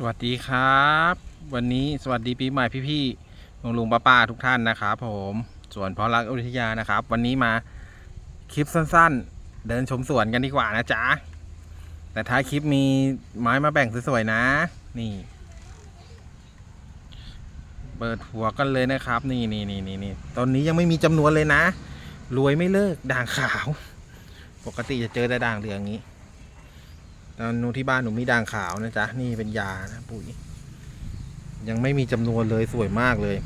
สวัสดีครับ วันนี้สวัสดีปีใหม่พี่ๆลุงลุงป้าป้าๆทุกท่านนะครับผมส่วนเพาะรักอุทยานะครับ วันนี้มาคลิปสั้นๆ เดินชมสวนกันดีกว่านะจ๊ะแต่ท้ายคลิปมีไม้มาแบ่งสวยๆนะ นี่ เปิดหัวกันเลยนะครับ นี่นี่นี่นี่นี่ตอนนี้ยังไม่มีจำนวนเลยนะ รวยไม่เลิกด่างขาว ปกติจะเจอแต่ด่างเหลืองนี้ ตอนนู้นที่บ้านหนูมีด่างขาวนะจ๊ะ นี่เป็นยานะปุ๋ย ยังไม่มีจำนวนเลยสวยมากเลย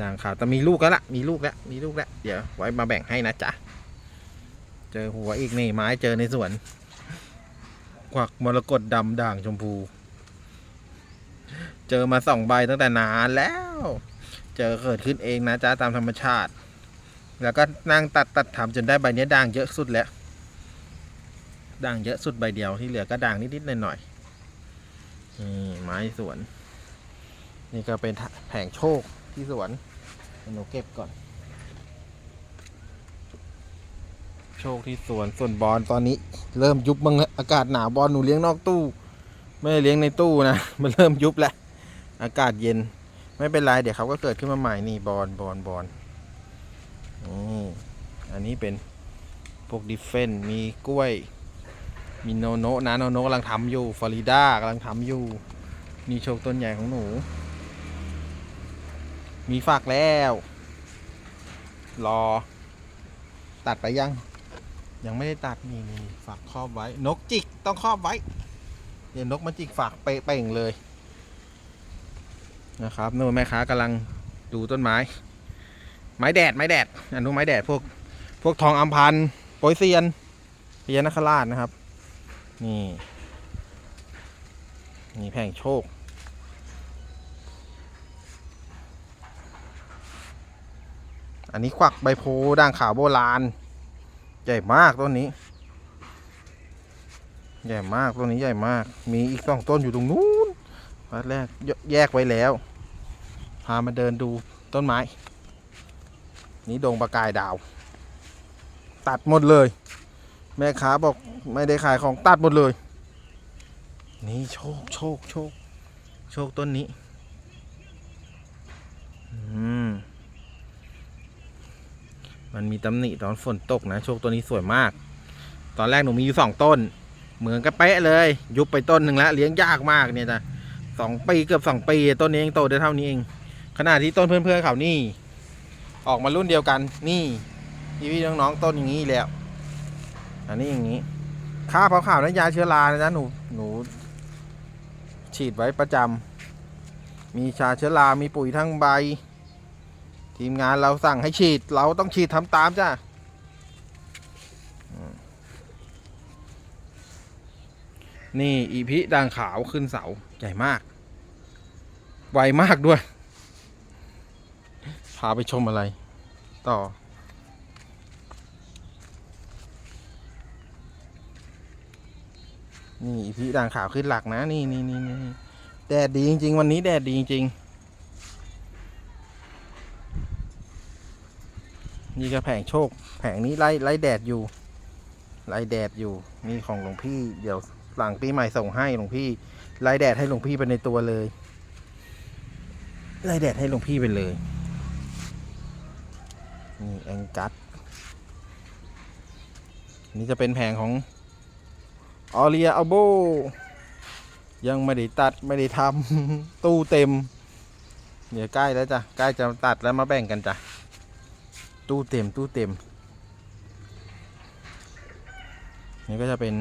ด่างขาวแต่มีลูกแล้วละมีลูกแล้วมีลูกแล้วเดี๋ยวไว้มาแบ่งให้นะจ๊ะ เจอหัวอีกนี่ไม้เจอในสวนกวักมรกตดำด่างชมพู เจอมาสองใบตั้งแต่นานแล้ว เจอเกิดขึ้นเองนะจ๊ะตามธรรมชาติ แล้วก็นั่งตัดตัดทำจนได้ใบนี้ด่างเยอะสุดแล้ว ด่างเยอะสุดใบเดียวที่เหลือก็ด่างนิดๆหน่อยๆนี่ไม้สวน นี่ก็เป็นแผงโชคที่สวนหนูเก็บก่อน โชคที่สวนส่วนบอลตอนนี้ เริ่มยุบบ้างแล้วอากาศหนาวบอลหนูเลี้ยงนอกตู้ ไม่ได้เลี้ยงในตู้นะมันเริ่มยุบแล้วอากาศเย็นไม่เป็นไรเดี๋ยวเขาก็เกิดขึ้นมาใหม่นี่บอลบอลบอลนี่อันนี้เป็นพวกดิฟเฟนมีกล้วย มีโนโนะนะโนโนะกำลังทำอยู่ฟลอริดากำลังทำอยู่มีโชคต้นใหญ่ของหนู มีฝากแล้ว รอ ตัดไปยัง ยังไม่ได้ตัดนี่นี่ฝากครอบไว้ นกจิกต้องครอบไว้ เดี๋ยวนกมาจิกฝากเป่งเลย นะครับนู่นแม่ค้ากำลังดูต้นไม้ ไม้แดดไม้แดดอันนู้นไม้แดดพวก พวกทองอัมพันโปยเซียนพญานาคราชนะครับ นี่นี่แผงโชค อันนี้ควักใบโพด่างขาวโบราณ ใหญ่มากต้นนี้ ใหญ่มากต้นนี้ใหญ่มาก มีอีกสองต้นอยู่ตรงนู้นวัดแรกแยแยกไว้แล้ว พามาเดินดูต้นไม้ นี่ดงประกายดาว ตัดหมดเลย แม่ค้าบอกไม่ได้ขายของตัดหมดเลย นี่โชคโชคโชค โชคต้นนี้ อืม มันมีตำหนิตอนฝนตกนะ โชคตัวนี้สวยมาก ตอนแรกหนูมีอยู่สองต้น เหมือนกันเป๊ะเลย ยุบไปต้นหนึ่งแล้วเลี้ยงยากมากเนี่ยจ้ะสองปีเกือบสองปีต้นนี้เองโตได้เท่านี้เองขณะที่ต้นเพื่อนๆเขานี่ ออกมารุ่นเดียวกัน นี่พี่พี่ๆน้องๆต้นอย่างนี้แล้ว อันนี้อย่างนี้ค่าเผาขาวนั้นยาเชื้อรานะจ๊ะหนูหนูฉีดไว้ประจำมีชาเชื้อรา มีปุ๋ยทั้งใบ ทีมงานเราสั่งให้ฉีด เราต้องฉีดทำตามจ้ะนี่อีพิด่างขาวขึ้นเสาใหญ่มาก ไวมากด้วย พาไปชมอะไร ต่อ นี่อีพีด่างขาวขึ้นหลักนะ นี่นี่นี่นี่แดดดีจริง ๆ วันนี้แดดดีจริงๆนี่ก็แผงโชค แผงนี้ไล่ไล่แดดอยู่ ไล่แดดอยู่นี่ของหลวงพี่เดี๋ยวหลังปีใหม่ส่งให้หลวงพี่ไล่แดดให้หลวงพี่ไปในตัวเลยไล่แดดให้หลวงพี่ไปเลยนี่แองกัสนี่จะเป็นแผงของ ออเรียอัลโบ ยังไม่ได้ตัดไม่ได้ทำตู้เต็มเดี๋ยวใกล้แล้วจ้ะใกล้จะตัดแล้วมาแบ่งกันจ้ะตู้เต็มตู้เต็ม นี่ก็จะเป็น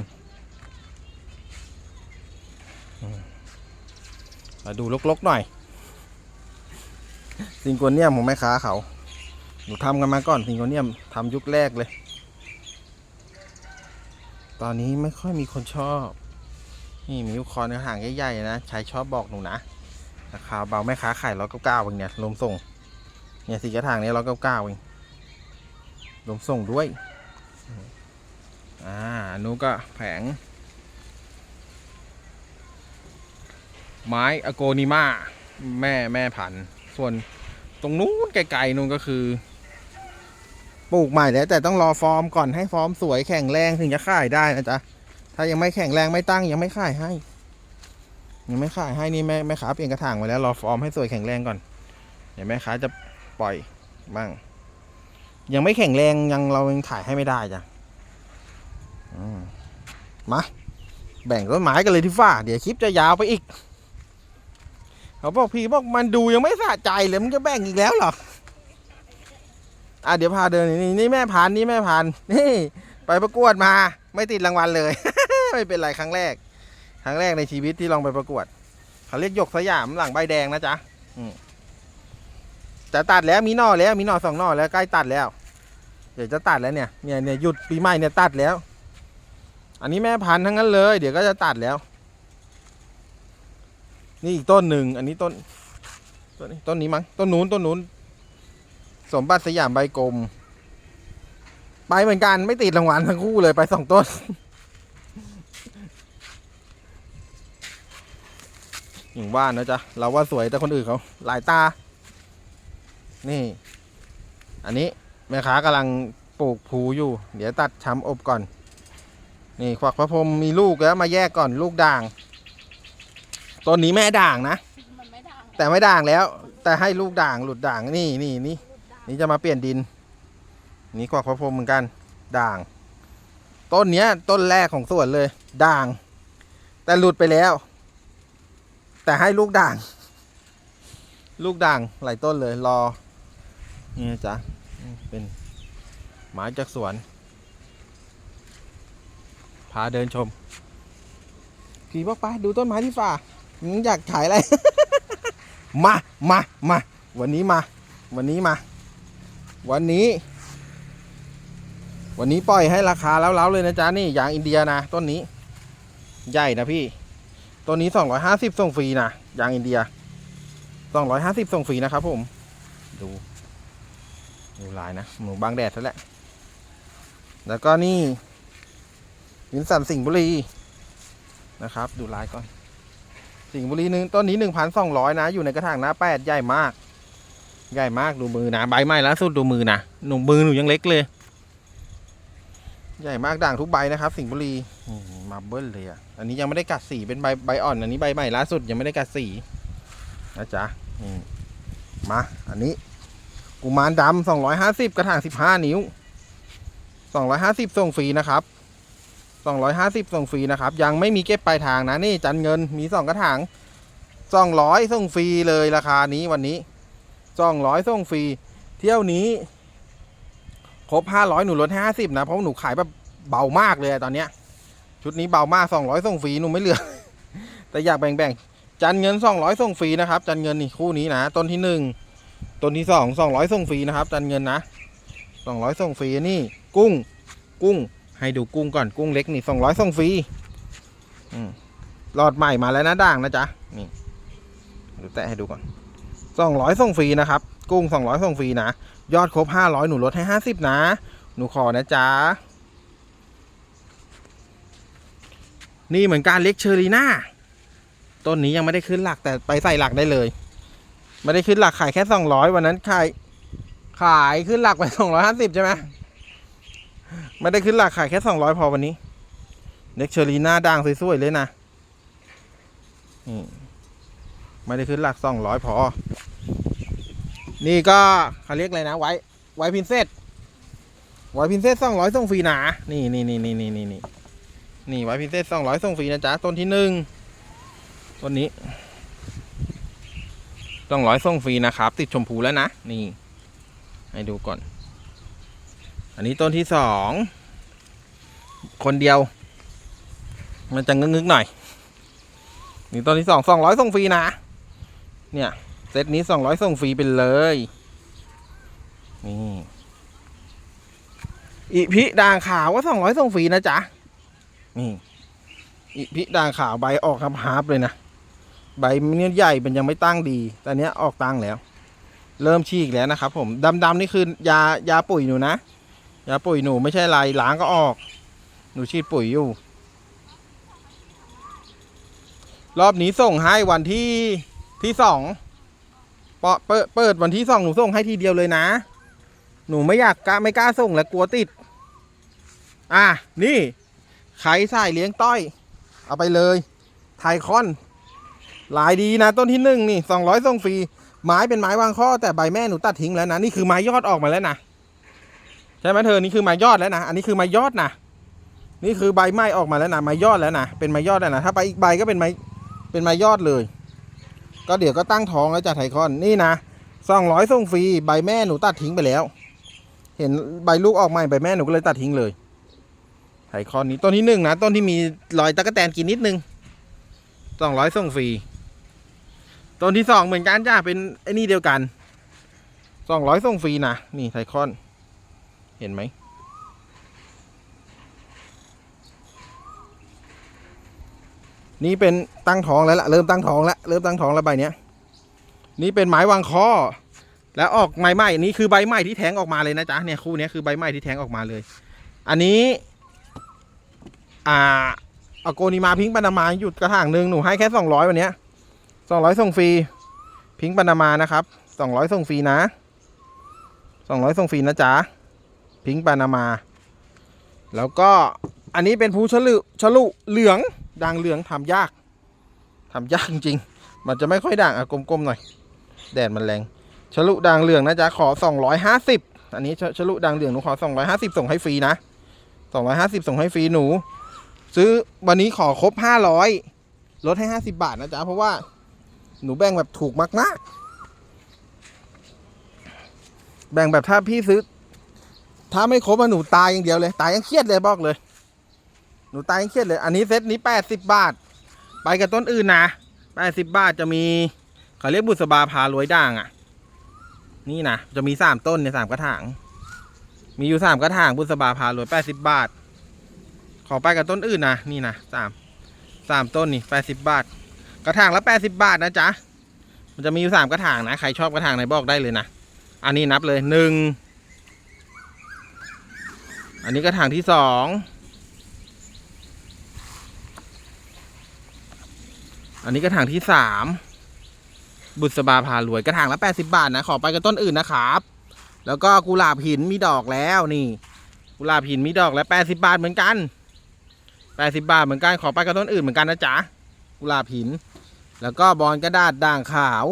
มมาดูลกๆหน่อยซิงโกเนียมของแม่ค้าเขา หนูทำกันมาก่อนซิงโกเนียมทำยุคแรกเลย ตอนนี้ไม่ค่อยมีคนชอบ นี่มีลูกคอนกระถางใหญ่ๆนะใช้ชอบบอกหนูนะราคาเบาแม่ค้าขายร้อยเก้าเก้าเองเนี่ยรวมส่ง เนี่ยสีกระถางนี่ยร้อยเก้าเก้าเองรวมส่งด้วย อ่าอันนู้ก็แผง ไม้อโกนิมาแม่แม่พัน ส่วนตรงนู้นไกลๆนู้นก็คือ ปลูกใหม่แล้วแต่ต้องรอฟอร์มก่อนให้ฟอร์มสวยแข็งแรงถึงจะขายได้นะจ๊ะถ้ายังไม่แข็งแรงไม่ตั้งยังไม่ขายให้ ยังไม่ขายให้นี่แม่แม่ค้าเปลี่ยนกระถางไว้แล้วรอฟอร์มให้สวยแข็งแรงก่อนเดี๋ยวแม่ค้าจะปล่อยบ้าง ยังไม่แข็งแรงยังเรายังถ่ายให้ไม่ได้จ้ะมาแบ่งต้นไม้กันเลยที่ฝ้า เดี๋ยวคลิปจะยาวไปอีกเขาบอกพี่บอกมันดูยังไม่สะใจเลยมันจะแบ่งอีกแล้วหรอ อะเดี๋ยวพาเดินนี่นี่แม่พันนี่แม่พันนี่ ไปประกวดมา ไม่ติดรางวัลเลย ไม่เป็นไรครั้งแรก ครั้งแรกในชีวิตที่ลองไปประกวดเขาเรียกยกสยามหลังใบแดงนะจ๊ะจะตัดแล้วมีหน่อแล้วมีหน่อสองหน่อแล้วใกล้ตัดแล้ว เดี๋ยวจะตัดแล้วเนี่ยเนี่ยเนี่ยหยุดปีใหม่เนี่ยตัดแล้ว อันนี้แม่พันธุ์ทั้งนั้นเลย เดี๋ยวก็จะตัดแล้ว นี่อีกต้นหนึ่งอันนี้ต้นต้นนี้ต้นนี้มั้งต้นนู้นต้นนู้น สมบัติสยามใบกลม ไปเหมือนกันไม่ติดรางวัลทั้งคู่เลยไปสองต้น อย่างว่านะจ๊ะ เราว่าสวยแต่คนอื่นเขาหลายตา นี่ อันนี้แม่ค้ากำลังปลูกผูอยู่ เดี๋ยวตัดช้ำอบก่อน นี่ควักพระพรหมมีลูกแล้วมาแยกก่อนลูกด่างต้นนี้แม่ด่างนะนไม่ดังแต่ไม่ด่างแล้ว แต่ให้ลูกด่างหลุดด่างนี่นี่นี่ นี่จะมาเปลี่ยนดิน นี่กวักพระพรมเหมือนกัน ด่าง ต้นเนี้ย ต้นแรกของสวนเลย ด่าง แต่หลุดไปแล้ว แต่ให้ลูกด่าง ลูกด่างหลายต้นเลยรอ นี่นะจ๊ะ เป็นไม้จากสวน พาเดินชมพี่บอกไปดูต้นไม้ที่ฝ่ามึงอยากถ่ายอะไร มา มา มา วันนี้มา วันนี้มา วันนี้ วันนี้ปล่อยให้ราคาแล้วๆเลยนะจ๊ะนี่ยางอินเดียนะต้นนี้ ใหญ่นะพี่ต้นนี้สองร้อยห้าสิบส่งฟรีนะยางอินเดียสองร้อยห้าสิบส่งฟรีนะครับผม ดู ดูลายนะหนูบางแดดซะแหละ แล้วก็นี่วินสันสิงห์บุรีนะครับ ดูลายก่อน สิงห์บุรีหนึ่งต้นนี้หนึ่งพันสองร้อยนะ อยู่ในกระถางหน้าแปดใหญ่มาก ใหญ่มากดูมือนะใบไม้ล่าสุดดูมือนะหนุ่มมือหนูยังเล็กเลย ใหญ่มากด่างทุกใบนะครับ สิงห์บุรีมาเบิ้ลเลยอะอันนี้ยังไม่ได้กัดสีเป็นใบใบอ่อนอันนี้ใบใหม่ล่าสุดยังไม่ได้กัดสีนะจ๊ะมมาอันนี้ กุมารดำสองร้อยห้าสิบกระถางสิบห้านิ้วสองร้อยห้าสิบส่งฟรีนะครับสองร้อยห้าสิบส่งฟรีนะครับ ยังไม่มีเก็บปลายทางนะนี่จันเงินมีสองกระถางสองร้อยส่งฟรีเลยราคานี้วันนี้ สองร้อยส่งฟรี เที่ยวนี้ครบห้าร้อยหนูลดให้าสิบนะ เพราะหนูขายแบบเบามากเลยตอนเนี้ย ชุดนี้เบามากสองร้อยส่งฟรี หนูไม่เหลือ แต่อยากแบ่งๆ จันเงินสองร้อยส่งฟรีนะครับ จันเงินนี่คู่นี้นะ ต้นที่หนึ่งต้นที่สองสองร้อยส่งฟรีนะครับ จันเงินนะสองร้อยส่งฟรีนี่ กุ้ง กุ้ง ให้ดูกุ้งก่อน กุ้งเล็กนี่สองร้อยส่งฟรีหลอดใหม่มาแล้วนะด่างนะจ๊ะ นี่ ดูแตะให้ดูก่อน สองร้อยส่งฟรีนะครับ กุ้งสองร้อยส่งฟรีนะ ยอดครบห้าร้อยหนูลดให้ห้าสิบนะ หนูขอนะจ๊ะ นี่เหมือนการเล็กเชอรีน่า ต้นนี้ยังไม่ได้ขึ้นหลักแต่ไปใส่หลักได้เลย ไม่ได้ขึ้นหลักขายแค่สองร้อยวันนั้นขายขายขึ้นหลักไปสองร้อยห้าสิบใช่ไหมไม่ได้ขึ้นราคายแค่สองร้อยพอวันนี้เน็กเชอรีน้าด่างสวยๆเลยนะนี่ ไม่ได้ขึ้นหลักสองร้อยพอ นี่ก็เขาเรียกอะไรนะ ไว้ ไว้พินเซตไว้พินเซตสองร้อยส่งฟรีนะนี่นี่นี่นี่นี่นี่นี่นี่ไว้พินเซตสองร้อยส่งฟรีนะจ๊ะ ต้นที่หนึ่งต้นนี้สองร้อยส่งฟรีนะครับ ติดชมพูแล้วนะ นี่ ให้ดูก่อน อันนี้ต้นที่สอง คนเดียว มันจะงึกๆหน่อยนี่ต้นที่สองสองร้อยส่งฟรีนะ เนี่ย เซตนี้สองร้อยส่งฟรีไปเลย นี่อิพิด่างขาวว่าสองร้อยส่งฟรีนะจ๊ะ นี่อิพิด่างขาวใบออกครับฮาร์ปเลยนะ ใบมันเนี่ยใหญ่มันยังไม่ตั้งดี แต่เนี้ยออกตั้งแล้ว เริ่มฉีกแล้วนะครับผม ดำๆนี่คือยายาปุ๋ยหนูนะ ยาปุ๋ยหนูไม่ใช่ไรล้างก็ออก หนูฉีดปุ๋ยอยู่รอบนี้ส่งให้วันที่ ที่สองเปิดเปิดวันที่สองหนูส่งให้ทีเดียวเลยนะ หนูไม่อยากกล้าไม่กล้าส่งแล้วกลัวติด อะนี่ใครใส่เลี้ยงต้อย เอาไปเลยไทคอนลายดีนะ ต้นที่หนึ่งนี่สองร้อยส่งฟรีไม้เป็นไม้วางข้อแต่ใบแม่หนูตัดทิ้งแล้วนะนี่คือไม้ยอดออกมาแล้วนะใช่ไหมเธอนี่คือไม้ยอดแล้วนะอันนี้คือไม้ยอดนะนี่คือใบไม้ออกมาแล้วนะไม้ยอดแล้วนะเป็นไม้ยอดแล้วนะถ้าไปอีกใบก็เป็นไม้เป็นไม้ยอดเลย ก็เดี๋ยวก็ตั้งท้องแล้วจะไทคอนนี่นะสองร้อยส่งฟรีใบแม่หนูตัดทิ้งไปแล้ว เห็นใบลูกออกใหม่ใบแม่หนูก็เลยตัดทิ้งเลยไทคอนนี้ต้นที่หนึ่งนะต้นที่มีรอยตะกแตนกินนิดนึงสองร้อยส่งฟรีต้นที่สองเหมือนกันจ้าเป็นไอ้นี่เดียวกันสองร้อยส่งฟรีนะนี่ไทคอน เห็นไหม นี่เป็นตั้งท้องแล้วล่ะเริ่มตั้งท้องแล้วเริ่มตั้งท้องแล้วใบเนี้ยนี่เป็นไม้วางคอแล้วออกใหม่ใหม่นี่คือใบใหม่ที่แทงออกมาเลยนะจ๊ะเนี่ยคู่นี้คือใบใหม่ที่แทงออกมาเลย อันนี้ อ่าอโกนิมาพิงค์ปานามาหยุดกระถางหนึ่งหนูให้แค่สองร้อยวันเนี้ยสองร้อยส่งฟรีพิงค์ปานามานะครับสองร้อยส่งฟรีนะสองร้อยส่งฟรีนะจ๊ะพิงค์ปานามา แล้วก็อันนี้เป็นภูฉลุฉลุเหลือง ด่างเหลืองทำยากทำยากจริงๆมันจะไม่ค่อยด่างอะกลมๆหน่อย แดดมันแรงฉลุด่างเหลืองนะจ๊ะขอสองร้อยห้าสิบอันนี้ฉลุด่างเหลืองหนูขอสองร้อยห้าสิบส่งให้ฟรีนะสองร้อยห้าสิบส่งให้ฟรีหนู ซื้อวันนี้ขอครบห้าร้อยลดให้ห้าสิบาทนะจ๊ะเพราะว่าหนูแบ่งแบบถูกมากๆแบ่งแบบถ้าพี่ซื้อ ถ้าไม่ครบอะหนูตายอย่างเดียวเลย ตายยังเครียดเลยบอกเลย หนูตายเครียดเลย อันนี้เซตนี้แปดสิบบาท ไปกับต้นอื่นนะแปดสิบบาทจะมีเขาเรียกบุษบาพารวยด่างอะ นี่นะจะมีสามต้นเนี่ยสามกระถาง มีอยู่สามกระถางบุษบาพารวยแปดสิบบาท ขอไปกับต้นอื่นนะนี่นะสามสามต้นนี่แปดสิบบาท กระถางละแปดสิบบาทนะจ๊ะ มันจะมีอยู่สามกระถางนะใครชอบกระถางไหนบอกได้เลยนะ อันนี้นับเลยหนึ่ง อันนี้กระถางที่สอง อันนี้กระถางที่สามบุษบาพารวยกระถางละแปดสิบาทนะ ขอไปกับต้นอื่นนะครับ แล้วก็กุหลาบหินมีดอกแล้วนี่ กุหลาบหินมีดอกแล้วแปดสิบาทเหมือนกันแปดสิบาทเหมือนกันขอไปกับต้นอื่นเหมือนกันนะจ๊ะกุหลาบหิน แล้วก็บอลกระดาษด่างขาว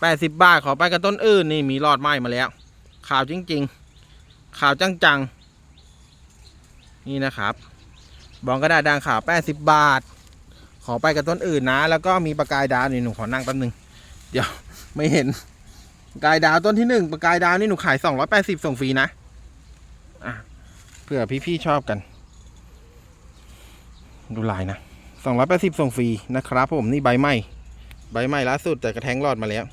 แปดสิบาทขอไปกับต้นอื่นนี่มีหลอดไหมมาแล้วขาวจริง ๆขาวจังๆนี่นะครับ บอลกระดาษด่างขาวแปดสิบาท ขอไปกับต้นอื่นนะ แล้วก็มีประกายดาวนี่หนูขอนั่งแป๊บนึง เดี๋ยวไม่เห็นประกายดาวต้นที่หนึ่งประกายดาวนี่หนูขายสองร้อยแปดสิบส่งฟรีนะอะเผื่อพี่ๆชอบกัน ดูลายนะสองร้อยแปดสิบส่งฟรีนะครับผมนี่ใบใหม่ใบใหม่ล่าสุดแต่กระแทงรอดมาแล้ว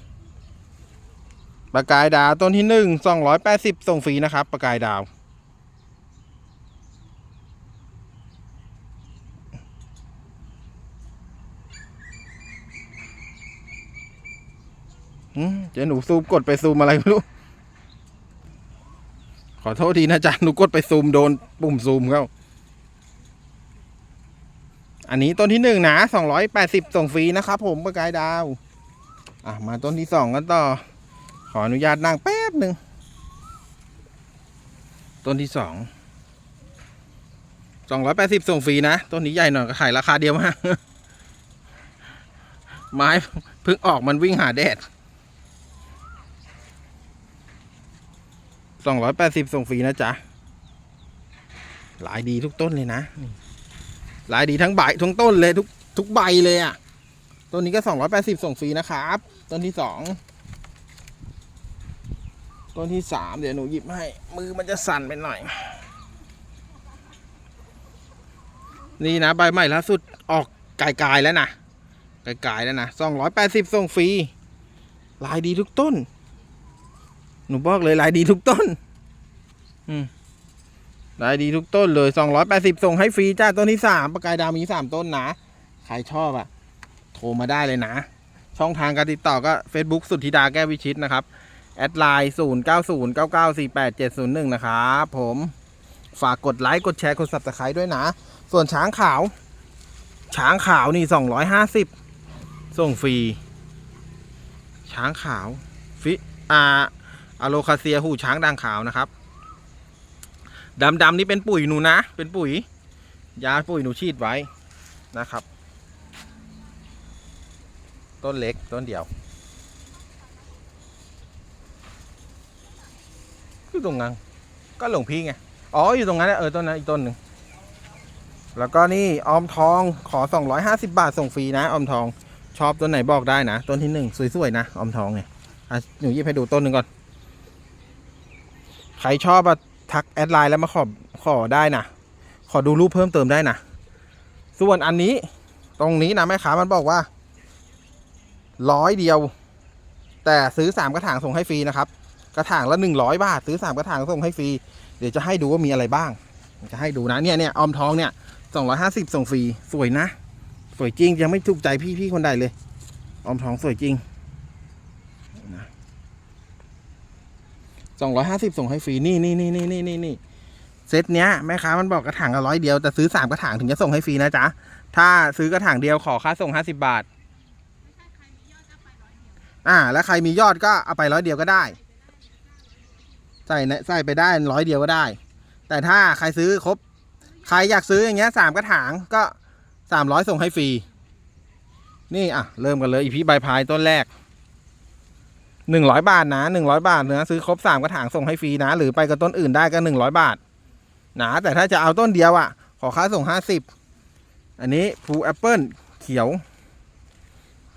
ประกายดาวต้นที่หนึ่งสองร้อยแปดสิบส่งฟรีนะครับประกายดาว เดี๋ยวหนูซูมกดไปซูมอะไรไม่รู้ ขอโทษทีนะจ๊ะหนูกดไปซูมโดนปุ่มซูมเข้า อันนี้ต้นที่หนึ่งนะสองร้อยแปดสิบส่งฟรีนะครับผมประกายดาว อะ มาต้นที่สองกันต่อ ขออนุญาตนั่งแป๊บหนึ่ง ต้นที่สองสองร้อยแปดสิบส่งฟรีนะ ต้นนี้ใหญ่หน่อยก็ขายราคาเดียวมาก ไม้เพิ่งออกมันวิ่งหาแดด สองร้อยแปดสิบส่งฟรีนะจ๊ะหลายดีทุกต้นเลยนะหลายดีทั้งใบทั้งต้นเลยทุกทุกใบเลยอะ่ะต้นนี้ก็สองร้อยแปดสิบส่งฟรีนะครับ ต้นที่สองต้นที่สามเดี๋ยวหนูหยิบให้ มือมันจะสั่นไปหน่อย นี่นะใบใหม่ล่าสุดออกกายๆแล้วนะกายๆแล้วนะสองร้อยแปดสิบส่งฟรีลายดีทุกต้น หนูบอกเลยลายดีทุกต้น อืมลายดีทุกต้นเลยสองร้อยแปดสิบส่งให้ฟรีจ้าต้นที่สามประกายดาวมีสามต้นนะ ใครชอบอะโทรมาได้เลยนะ ช่องทางการติดต่อก็ Facebook สุทธิดาแก้ววิชิตนะครับ แอดไลน์ศูนย์เก้าศูนย์เก้าเก้าสี่แปดเจ็ดศูนย์หนึ่งนะครับผมฝากกดไลค์ กดแชร์ กด subscribe ด้วยนะ ส่วนช้างขาว ช้างขาวนี่สองร้อยห้าสิบส่งฟรี ช้างขาว ฟิอา อะโลคาเซียหูช้างด่างขาวนะครับดำดำๆนี่เป็นปุ๋ยหนูนะ เป็นปุ๋ย ยาปุ๋ยหนูฉีดไว้นะครับ ต้นเล็กต้นเดียวอยู่ตรงนั้นก็หลวงพี่ไงอ๋ออยู่ตรงนั้นนะเออต้นนั้นอีกต้นหนึ่งแล้วก็นี่ออมทองขอ 250 บาทส่งฟรีนะออมทองชอบต้นไหนบอกได้นะ ต้นที่หนึ่งสวยๆนะออมทองเนี่ยหนูยิบให้ดูต้นหนึ่งก่อน ใครชอบอะทักแอดไลน์แล้วมาขอขอได้นะขอดูรูปเพิ่มเติมได้นะส่วนอันนี้ตรงนี้นะแม่ค้ามันบอกว่าร้อยเดียว แต่ซื้อสามกระถางส่งให้ฟรีนะครับ กระถางละหนึ่งร้อยบาท ซื้อสามกระถางส่งให้ฟรีเดี๋ยวจะให้ดูว่ามีอะไรบ้าง จะให้ดูนะเนี่ยเนี่ยออมทองเนี่ยสองร้อยห้าสิบส่งฟรีสวยนะ สวยจริงยังไม่ถูกใจพี่พี่คนใดเลย ออมทองสวยจริง สองร้อยห้าสิบส่งให้ฟรีนี่นี่นี่นี่นี่นี่นี่เซตเนี้ยแม่ค้ามันบอกกระถางละร้อยเดียวแต่ซื้อสามกระถางถึงจะส่งให้ฟรีนะจ๊ะถ้าซื้อกระถางเดียวขอค่าส่งห้าสิบบาท อ่า แล้วใครมียอดก็เอาไปร้อยเดียวก็ได้ใส่ในใส่ไปได้ร้อยเดียวก็ได้ แต่ถ้าใครซื้อครบ ใครอยากซื้ออย่างเงี้ยสามกระถางก็สามร้อยส่งให้ฟรี นี่อะ เริ่มกันเลยอีพีใบพายต้นแรก หนึ่งร้อยบาทนะหนึ่งร้อยบาทเนะซื้อครบสามกระถางส่งให้ฟรีนะ หรือไปกับต้นอื่นได้ก็หนึ่งร้อยบาทนะแต่ถ้าจะเอาต้นเดียวอะ ขอค่าส่งห้าสิบอันนี้ภูแอปเปิลเขียว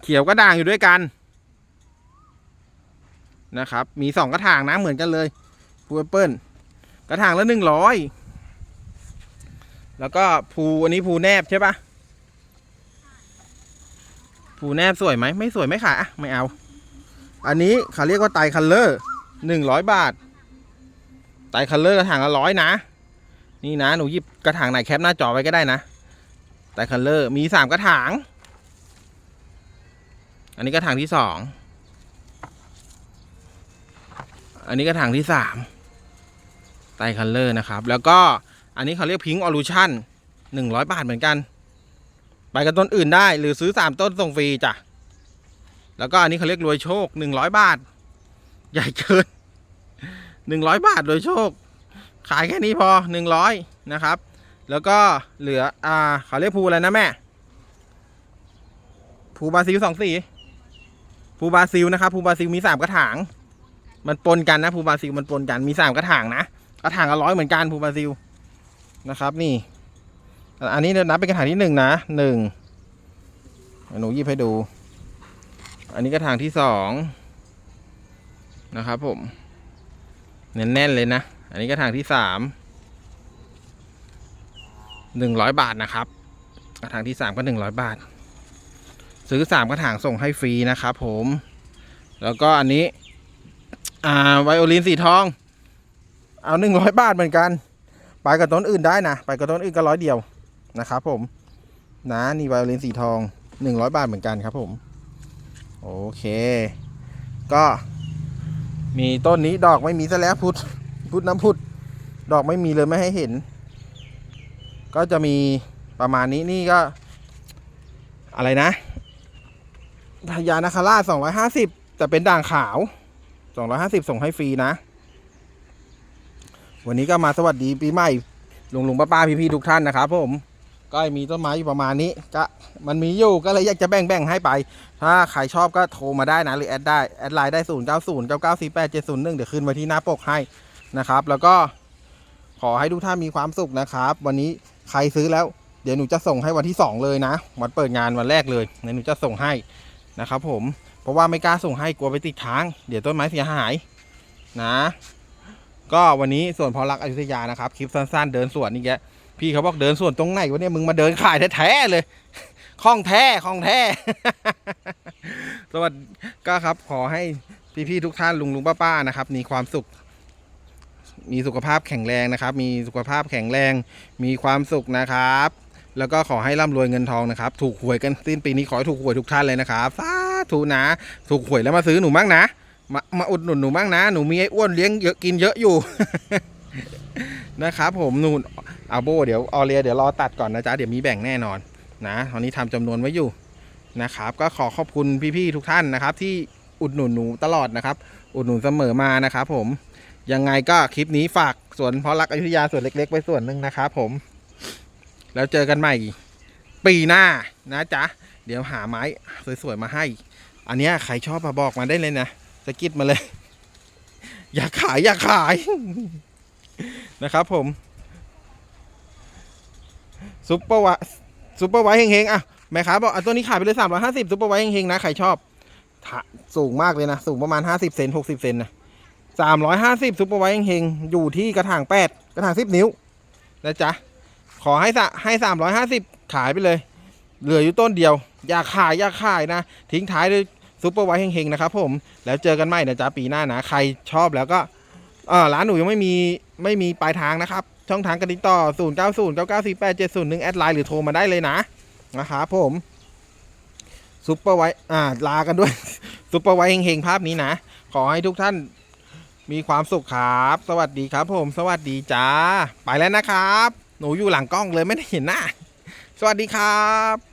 เขียวก็ด่างอยู่ด้วยกันนะครับ มีสองกระถางนะเหมือนกันเลยภูแอปเปิลกระถางละหนึ่งร้อยแล้วก็ภูอันนี้ภูแนบใช่ปะภูแนบสวยไหมไม่สวยไม่ขายอะไม่เอา อันนี้เขาเรียกว่าไตคัลเลอร์หนึ่งร้อยบาท ไตคัลเลอร์กระถางละร้อยนะ นี่นะหนูหยิบกระถางไหนแคปหน้าจอไว้ก็ได้นะ ไตคัลเลอร์มีสามกระถาง อันนี้กระถางที่สอง อันนี้กระถางที่สามไตคัลเลอร์นะครับ แล้วก็อันนี้เขาเรียกพิงออลูชั่นหนึ่งร้อยบาทเหมือนกัน ไปกับต้นอื่นได้หรือซื้อสามต้นส่งฟรีจ้ะ แล้วก็อันนี้เขาเรียกรวยโชคหนึ่งร้อยบาท ใหญ่เกินหนึ่งร้อยบาทรวยโชค ขายแค่นี้พอหนึ่งร้อยนะครับ แล้วก็เหลืออ่าเขาเรียกภูอะไรนะแม่ภูบาซิลสองสีภูบาซิลนะครับภูบาซิลมีสามกระถาง มันปนกันนะภูบาซิลมันปนกันมีสามกระถางนะกระถางละร้อยเหมือนกันภูบาซิลนะครับ นี่ อันนี้นับเป็นกระถางที่หนึ่งนะหนึ่งหนูยิบให้ดู อันนี้กระถางที่สองนะครับผมแน่นๆเลยนะ อันนี้กระถางที่สามหนึ่งร้อยบาทนะครับกระถางที่สามก็หนึ่งร้อยบาท ซื้อสามกระถางส่งให้ฟรีนะครับผม แล้วก็อันนี้ อ่าไวโอลินสีทอง เอาหนึ่งร้อยบาทเหมือนกัน ไปกับต้นอื่นได้นะ ไปกับต้นอื่นก็ร้อยเดียวนะครับผม นะนี่ไวโอลินสีทองหนึ่งร้อยบาทเหมือนกันครับผม โอเค ก็มีต้นนี้ดอกไม่มีซะแล้วพุทธพุทธน้ำพุทธดอกไม่มีเลยไม่ให้เห็น ก็จะมีประมาณนี้นี่ก็ อะไรนะพญานาคาราชสองร้อยห้าสิบแต่เป็นด่างขาวสองร้อยห้าสิบส่งให้ฟรีนะ วันนี้ก็มาสวัสดีปีใหม่ลุงลุงป้าป้าพี่พี่ๆทุกท่านนะครับผม ก็มีต้นไม้อยู่ประมาณนี้ก็มันมีอยู่ก็เลยอยากจะแบ่งแบ่งๆให้ไป ถ้าใครชอบก็โทรมาได้นะหรือแอดได้แอดไลน์ได้ 0 9 0 9 9 4 8 7 0 1 เดี๋ยวขึ้นไว้ที่หน้าปกให้นะครับ แล้วก็ขอให้ทุกท่านมีความสุขนะครับ วันนี้ใครซื้อแล้วเดี๋ยวหนูจะส่งให้วันที่ 2 เลยนะวันเปิดงานวันแรกเลยเดี๋ยวหนูจะส่งให้นะครับ ผมเพราะว่าไม่กล้าส่งให้กลัวไปติดค้าง เดี๋ยวต้นไม้เสียหายนะ ก็วันนี้ส่วนพอรักอยุธยานะครับคลิปสั้นๆ เดินสวนนี่แก พี่เขาบอกเดินส่วนตรงไหนวะเนี่ยมึงมาเดินขายแท้ๆเลยคล่องแท้คล่องแท้ สวัสดีก็ครับ ขอให้พี่ๆทุกท่านลุงลุงป้าป้าๆนะครับมีความสุข มีสุขภาพแข็งแรงนะครับ มีสุขภาพแข็งแรง มีความสุขนะครับ แล้วก็ขอให้ร่ำรวยเงินทองนะครับ ถูกหวยกันสิ้นปีนี้ขอให้ถูกหวยทุกท่านเลยนะครับสาธุนะ ถูกหวยแล้วมาซื้อหนูมั่งนะมามาอุดหนุนหนูมั่งนะ หนูมีไอ้อ้วนเลี้ยงเยอะกินเยอะอยู่ นะครับ ผมหนูน อาโบเดี๋ยวออเรียเดี๋ยวรอตัดก่อนนะจ๊ะเดี๋ยวมีแบ่งแน่นอนนะตอนนี้ทำจำนวนไว้อยู่นะครับ ก็ขอขอบคุณพี่ๆทุกท่านนะครับ ที่อุดหนุนหนูตลอดนะครับ อุดหนุนเสมอมานะครับผมยังไงก็คลิปนี้ฝากส่วนเพราะรักอยุธยาส่วนเล็กๆไว้ส่วนหนึ่งนะครับผม แล้วเจอกันใหม่ ปีหน้านะจ๊ะ เดี๋ยวหาไม้สวยๆมาให้ อันนี้ใครชอบมาบอกมาได้เลยนะสะกิดมาเลย อยากขายอยากขายนะครับผม ซุปเปอร์วะซุปเปอร์ไวท์เฮงๆอะแม่ค้าบอกอะตัวนี้ขายไปเลยสามร้อยห้าสิบซุปเปอร์ไวท์เฮงๆนะใครชอบสูงมากเลยนะ สูงประมาณห้าสิบเซนหกสิบเซนนะสามร้อยห้าสิบซุปเปอร์ไวท์เฮงๆอยู่ที่กระถางแปดกระถางสิบนิ้วนะจ๊ะขอให้สะให้สามร้อยห้าสิบขายไปเลย เหลืออยู่ต้นเดียว อยากขายอยากขายนะ ทิ้งท้ายด้วยซุปเปอร์ไวท์เฮงๆนะครับผมแล้วเจอกันใหม่นะจ๊ะปีหน้านะใครชอบแล้วก็เออร้านหนูยังไม่มีไม่มีปลายทางนะครับ ช่องทางการติดต่อ 0 9 0 9 9 4 8 7 0 1 แอดไลน์หรือโทรมาได้เลยนะนะครับผมซุปเปอร์ไว้อ่าลากันด้วยซุปเปอร์ไว้เฮงๆภาพนี้นะ ขอให้ทุกท่านมีความสุขครับ สวัสดีครับผม สวัสดีจ้า ไปแล้วนะครับ หนูอยู่หลังกล้องเลยไม่ได้เห็นหน้า สวัสดีครับ